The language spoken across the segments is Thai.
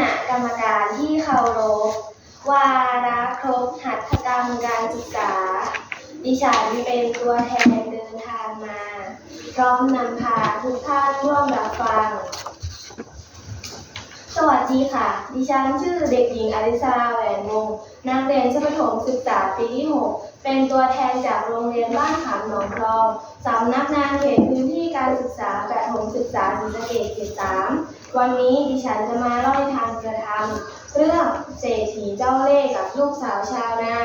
ณะกรรมการที่เคารพวาระครบหัตถกรรมการศึกษา ดิฉันเป็นตัวแทนเดินทางมา พร้อมนำพาทุกท่านร่วมรับฟัง สวัสดีค่ะ ดิฉันชื่อเด็กหญิงอลิซาแหวนวงนักเรียนชั้นประถมศึกษาปีที่ 6 เป็นตัวแทนจากโรงเรียนบ้านขามหนองคลองสำนักงานเขตพื้นที่การศึกษาประถมศึกษาศรีสะเกษเขตสาม วันนี้ดิฉันจะมาเล่าทานกระทำเรื่องเศรษฐีเจ้าเล่ห์กับลูกสาวชาวนา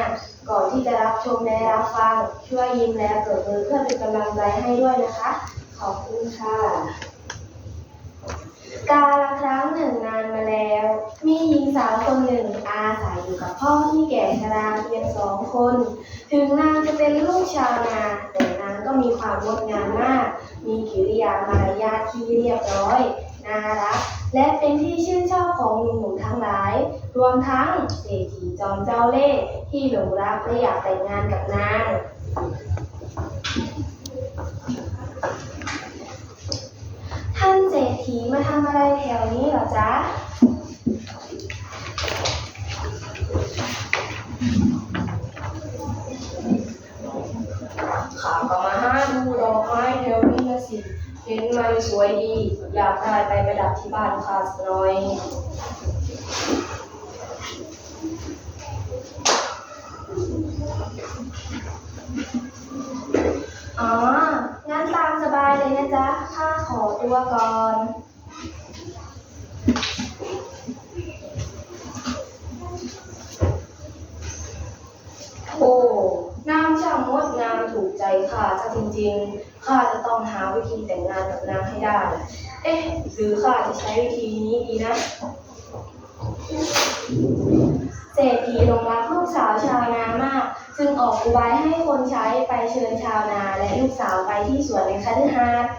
ก่อนที่จะรับชมและรับฟัง ช่วยยิ้มและเปิดมือเพื่อเป็นกำลังใจให้ด้วยนะคะ ขอบคุณค่ะ กาลครั้งหนึ่งนานมาแล้ว มีหญิงสาวคนหนึ่งอาศัยอยู่กับพ่อที่แก่ชราเพียงสองคน ถึงนางจะเป็นลูกชาวนา แต่นางก็มีความงดงามมาก มีกิริยามารยาทที่เรียบร้อย น่ารัก และเป็นที่ชื่นชอบของหนุ่มๆทั้งหลาย รวมทั้งเศรษฐีจอมเจ้าเล่ห์ที่หลงรักและอยากแต่งงานกับนางท่านเศรษฐีมาทำอะไรแถวนี้เหรอจ๊ะ ข้าก็มาหาดูดอกไม้แถวนี้นะสิ เห็นมัน สวยดี อยากได้ไปประดับที่บ้านข้าสักหน่อยอ๋อ งั้นตามสบายเลยนะจ๊ะ ข้าขอตัวก่อนโอ้ น้ำช่างงดงามถูกใจข้าซะจริงๆข้าจะต้องหาวิธีแต่งงานกับนางให้ได้ เอ๊ะหรือข้าจะใช้วิธีนี้ดีนะเศรษฐีหลงรักลูกสาวชาวนามาก จึงออกอุบายให้คนใช้ไปเชิญชาวนาและลูกสาวไปที่สวนในคฤหาสน์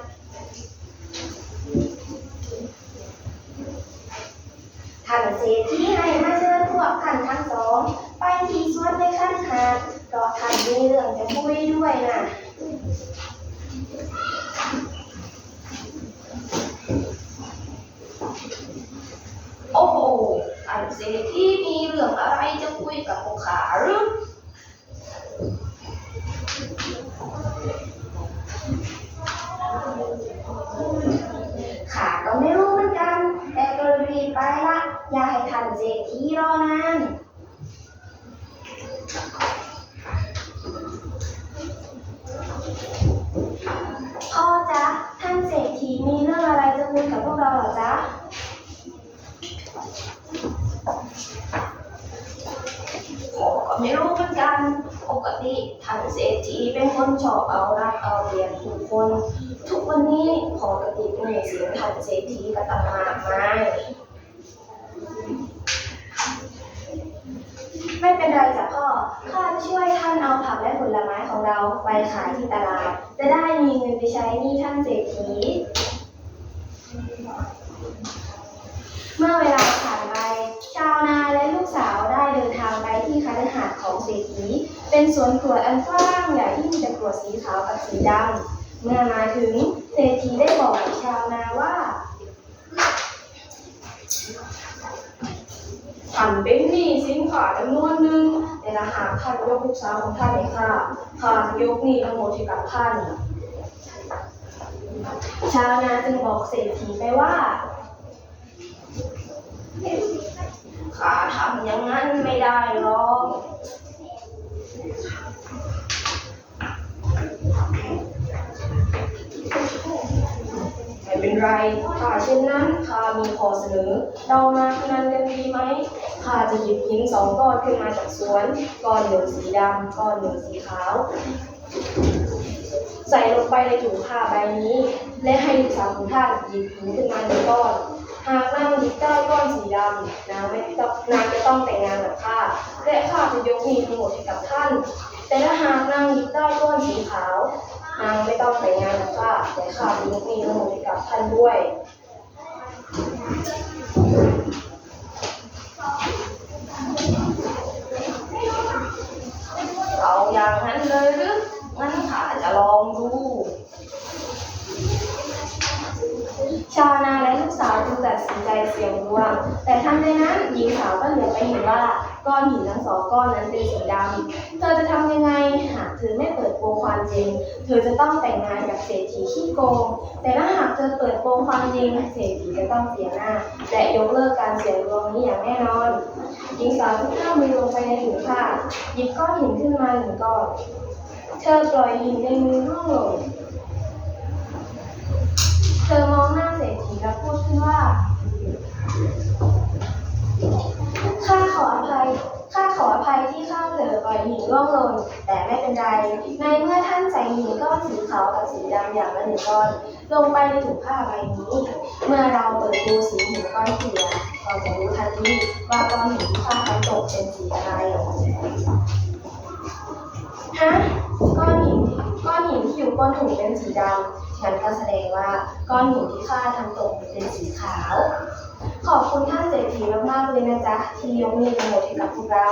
ท่านเศรษฐีให้มาเชิญพวกท่านทงสอง ไปที่สวนในคฤหาสน์เพราะท่าน มีเรื่องจะคุยด้วยนะ โอ้โหท่านเศรษฐีมีเรื่องอะไรจะคุยกับพวกขาหรือข้าก็ไม่รู้เหมือนกัน แต่ก็รีบไปละ อย่าให้ท่านเศรษฐีรอนาน มีเรื่องอะไรจะคุยกับพวกเราเหรอจ๊ะพ่อก็ไม่รู้เหมือนกัน ปกติท่านเศรษฐีเป็นคนชอบเอารักเอาเปรียบทุกคน ทุกวันนี้พอกระติกในเสียงท่านเศรษฐีก็ต่างมากมายไม่เป็นไรจ้ะพ่อ ข้าจะช่วยท่านเอาผักและผลไม้ของเราไปขายที่ตลาด จะได้มีเงินไปใช้หนี้ท่านเศรษฐี เมื่อเวลาผ่านไป ชาวนาและลูกสาวได้เดินทางไปที่คฤหาสน์ของเศรษฐี เป็นสวนกล้วยอันกว้างใหญ่ที่มีแต่กล้วยสีขาวกับสีดำ เมื่อมาถึงเศรษฐีได้บอกกับชาวนาว่าท่านเป็นหนี้สินค้าจำนวนหนึ่งแต่ละหากท่านยกลูกสาวของท่านให้ข้าข้ายกหนี้ทั้งหมดให้กับท่าน ชาวนาจึงบอกเศรษฐีไปว่าข้าทำอย่างนั้นไม่ได้หรอกไม่เป็นไรถ้าเช่นนั้นข้ามีข้อเสนอ เรามาพนันกันดีไหมข้าจะหยิบหินสองก้อนขึ้นมาจากสวน ก้อนหนึ่งสีดำก้อนหนึ่งสีขาว ใส่ลงไปในถุงผ้าใบนี้ และให้ลูกสาวของท่านหยิบหินขึ้นมาหนึ่งก้อน หากนางหยิบได้ก้อนสีดำนางไม่ต้องนางจะต้องแต่งงานกับข้าและข้าจะยกหนี้ทั้งหมดให้กับท่าน แต่ถ้าหากนางหยิบได้ก้อนสีขาวนางไม่ต้องแต่งงานกับข้าแต่ข้าจะยกหนี้ทั้งหมดให้กับท่านด้วยเอาอย่างนั้นเลยหรือ ดสินใจเสี่ยงดวง แต่ทันใดนั้นหญิงสาวก็เหลือไปเห็นว่าก้อนหินทั้งสองก้อนนั้นเป็นสีดำเธอจะทำยังไงหากเธอไม่เปิดโปงความจริง เธอจะต้องแต่งงานกับเศรษฐีขี้โกง แต่ถ้าหากเธอเปิดโปงความจริง เศรษฐีจะต้องเสียหน้า และยกเลิกการเสี่ยงดวงนี้อย่างแน่นอนหญิงสาวทุกข้ามือลงไปในถุงผ้าหยิบก้อนหินขึ้นมาหนึ่งก้อนเธอปล่อยหินในมือร่วงหล่นเธอมองหน้าเศรษฐีและพูดขึ้นว่า ข้าขออภัย ข้าขออภัยที่ข้าเผลอปล่อยหินร่วงหล่น แต่ไม่เป็นไร ในเมื่อท่านใส่หินก้อนสีขาวกับสีดำอย่างละหนึ่งก้อน ลงไปในถุงผ้าใบนี้ เมื่อเราเปิดดูสีหินก้อนเสียเราจะรู้ทันทีว่าก้อนหินที่ข้าทำตกเป็นสีอะไรฮะก้อนหินก้อนหินที่อยู่ก้นถุงเป็นสีดำงั้นก็แสดงว่าก้อนหินที่ข้าทำตกเป็นสีขาว ขอบคุณท่านเศรษฐีมากๆเลยนะจ๊ะ ที่ยกมือโหดให้กับพวกเรา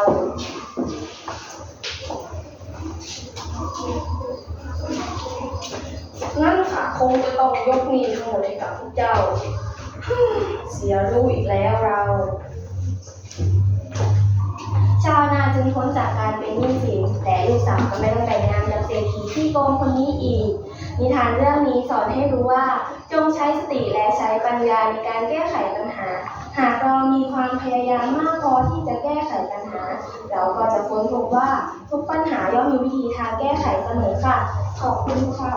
งั้นข้าคงจะต้องยกหนี้ทั้งหมดให้กับพวกเจ้า เสียรู้อีกแล้วเรา ชาวนาจึงพ้นจากการเป็นหนี้สินแต่ลูกสาวก็ไม่ต้องแต่งงานกับเศรษฐีที่โกงคนนี้อีก นิทานเรื่องนี้สอนให้รู้ว่า จงใช้สติและใช้ปัญญาในการแก้ไขปัญหา หากเรามีความพยายามมากพอที่จะแก้ไขปัญหา เราก็จะค้นพบว่าทุกปัญหาย่อมมีวิธีทางแก้ไขเสมอค่ะ ขอบคุณค่ะ